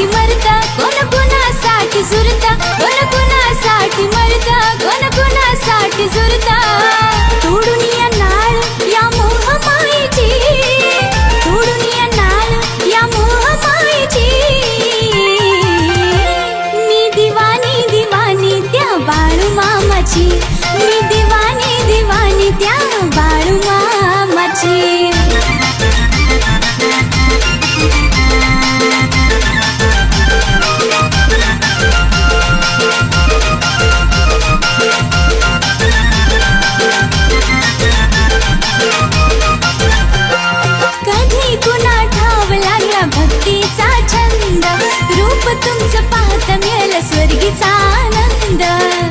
साठी मरता कोण कोणासाठी झुरता कोण कोणासाठी मरता कोण कोणासाठी झुरता तोडून नाळ या मोह मायची नाळ या मोह मी दिवानी दिवानी त्या बाळू मामाची या भक्तीचा छंद रूप तुमचं पाहत मिळालं स्वर्गीचा आनंद.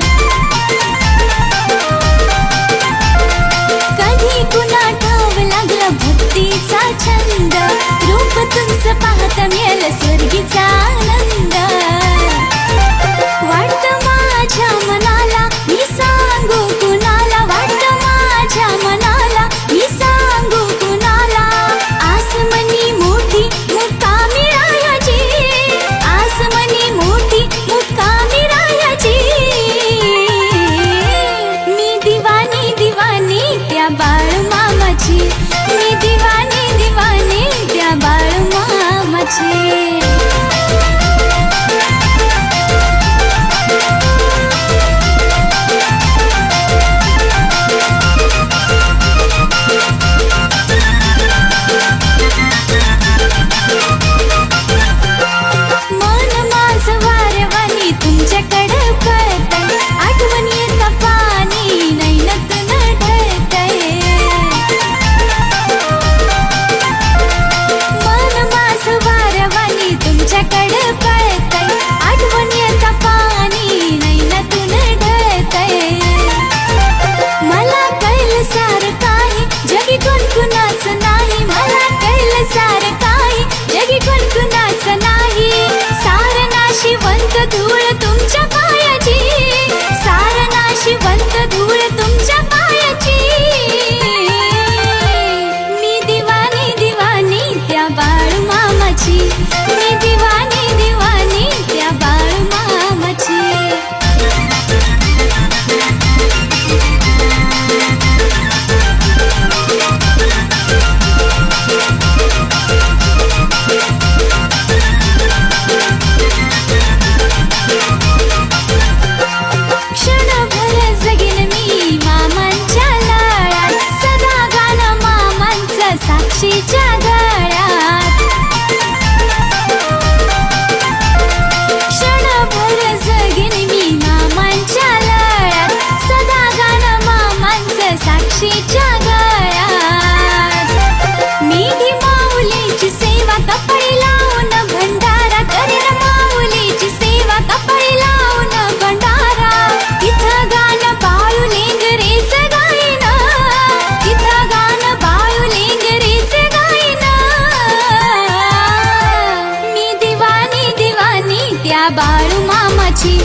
बाळू मामाची.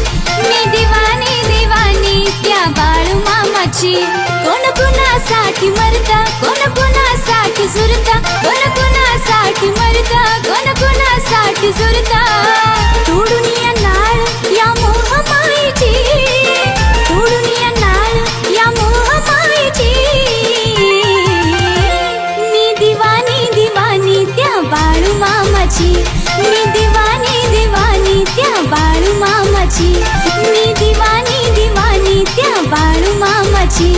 मी दिवानी दिवानी त्या बाळू मामाची. कोण कुणासाठी मरता कोण कुणासाठी झुरता कोण कुणासाठी मरता कोण कुणासाठी झुरता तोडून या नाळ या मोह मायेची तोडून या नाळ या मोह मायेची मी दिवानी दिवानी त्या बाळू मामाची. त्या बाळू मामाची. मी दिवानी दिवानी त्या बाळू मामाची.